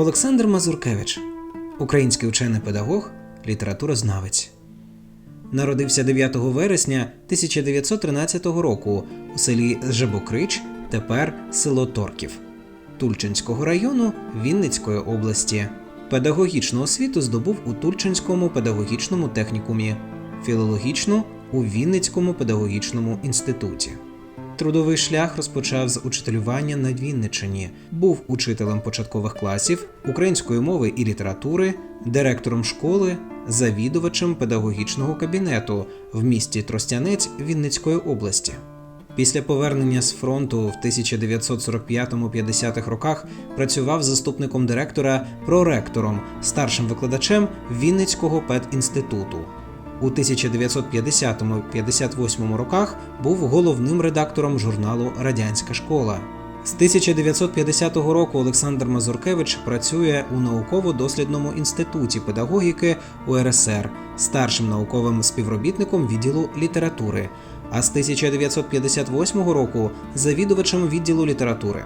Олександр Мазуркевич, український учений педагог, літературознавець. Народився 9 вересня 1913 року у селі Жебокрич, тепер село Торків, Тульчинського району Вінницької області. Педагогічну освіту здобув у Тульчинському педагогічному технікумі, філологічну у Вінницькому педагогічному інституті. Трудовий шлях розпочав з учителювання на Вінниччині. Був учителем початкових класів української мови і літератури, директором школи, завідувачем педагогічного кабінету в місті Тростянець Вінницької області. Після повернення з фронту в 1945-50 роках працював заступником директора, проректором, старшим викладачем Вінницького педінституту. У 1950-58 роках був головним редактором журналу Радянська школа. З 1950 року Олександр Мазуркевич працює у науково-дослідному інституті педагогіки УРСР, старшим науковим співробітником відділу літератури, а з 1958 року завідувачем відділу літератури.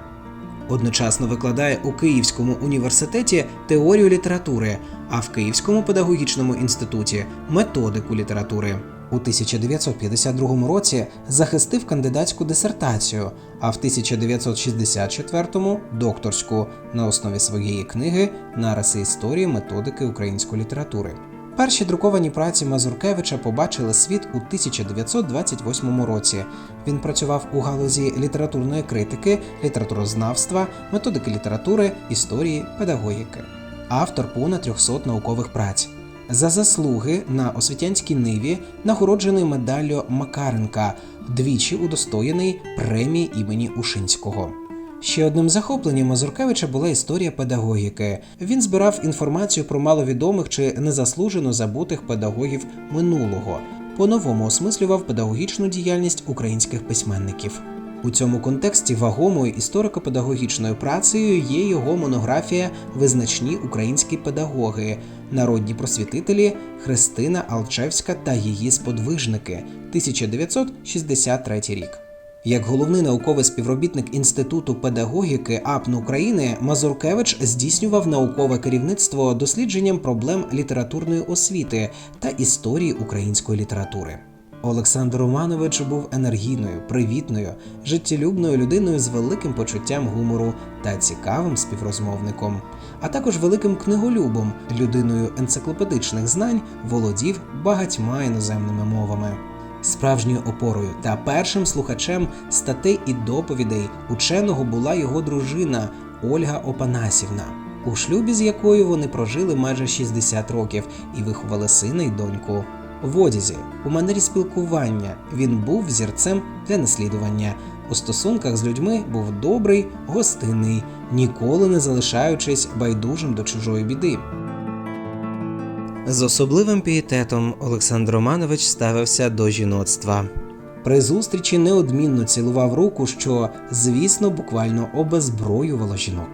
Одночасно викладає у Київському університеті теорію літератури, а в Київському педагогічному інституті методику літератури. У 1952 році захистив кандидатську дисертацію, а в 1964 докторську на основі своєї книги Нариси історії методики української літератури. Перші друковані праці Мазуркевича побачили світ у 1928 році. Він працював у галузі літературної критики, літературознавства, методики літератури, історії, педагогіки. Автор понад 300 наукових праць. За заслуги на освітянській ниві нагороджений медаллю Макаренка, двічі удостоєний премії імені Ушинського. Ще одним захопленням Мазуркевича була історія педагогіки. Він збирав інформацію про маловідомих чи незаслужено забутих педагогів минулого, по-новому осмислював педагогічну діяльність українських письменників. У цьому контексті вагомою історико-педагогічною працею є його монографія Визначні українські педагоги, народні просвітителі Христина Алчевська та її сподвижники 1963 рік. Як головний науковий співробітник Інституту педагогіки АПН України Мазуркевич здійснював наукове керівництво дослідженням проблем літературної освіти та історії української літератури. Олександр Романович був енергійною, привітною, життєлюбною людиною з великим почуттям гумору та цікавим співрозмовником, а також великим книголюбом, людиною енциклопедичних знань, володів багатьма іноземними мовами. Справжньою опорою та першим слухачем статей і доповідей ученого була його дружина Ольга Опанасівна, у шлюбі з якою вони прожили майже 60 років і виховали сина й доньку. В одязі, у манері спілкування він був взірцем для наслідування. У стосунках з людьми був добрий, гостинний, ніколи не залишаючись байдужим до чужої біди. З особливим пієтетом Олександр Романович ставився до жіноцтва. При зустрічі неодмінно цілував руку, що, звісно, буквально обезброювало жінок.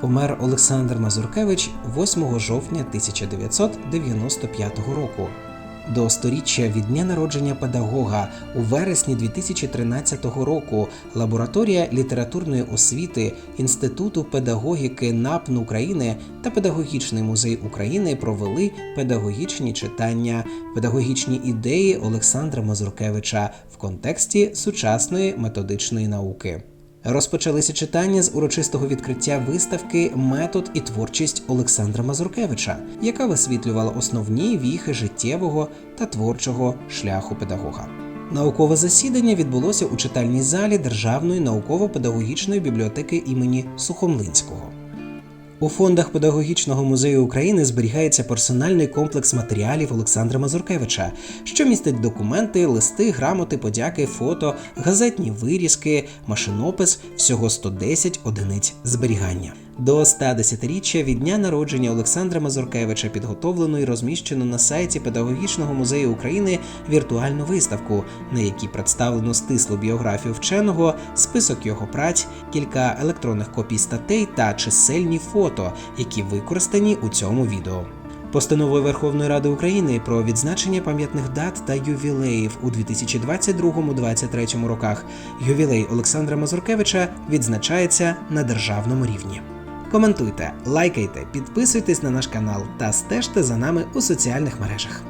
Помер Олександр Мазуркевич 8 жовтня 1995 року. До сторіччя від дня народження педагога у вересні 2013 року лабораторія літературної освіти Інституту педагогіки НАПН України та Педагогічний музей України провели педагогічні читання, педагогічні ідеї Олександра Мазуркевича в контексті сучасної методичної науки. Розпочалися читання з урочистого відкриття виставки Метод і творчість Олександра Мазуркевича, яка висвітлювала основні віхи життєвого та творчого шляху педагога. Наукове засідання відбулося у читальній залі Державної науково-педагогічної бібліотеки імені Сухомлинського. У фондах Педагогічного музею України зберігається персональний комплекс матеріалів Олександра Мазуркевича, що містить документи, листи, грамоти, подяки, фото, газетні вирізки, машинопис, всього 110 одиниць зберігання. До 110-річчя від дня народження Олександра Мазуркевича підготовлено і розміщено на сайті Педагогічного музею України віртуальну виставку, на якій представлено стислу біографію вченого, список його праць, кілька електронних копій статей та чисельні фото, які використані у цьому відео. Постановою Верховної Ради України про відзначення пам'ятних дат та ювілеїв у 2022-2023 роках ювілей Олександра Мазуркевича відзначається на державному рівні. Коментуйте, лайкайте, підписуйтесь на наш канал та стежте за нами у соціальних мережах.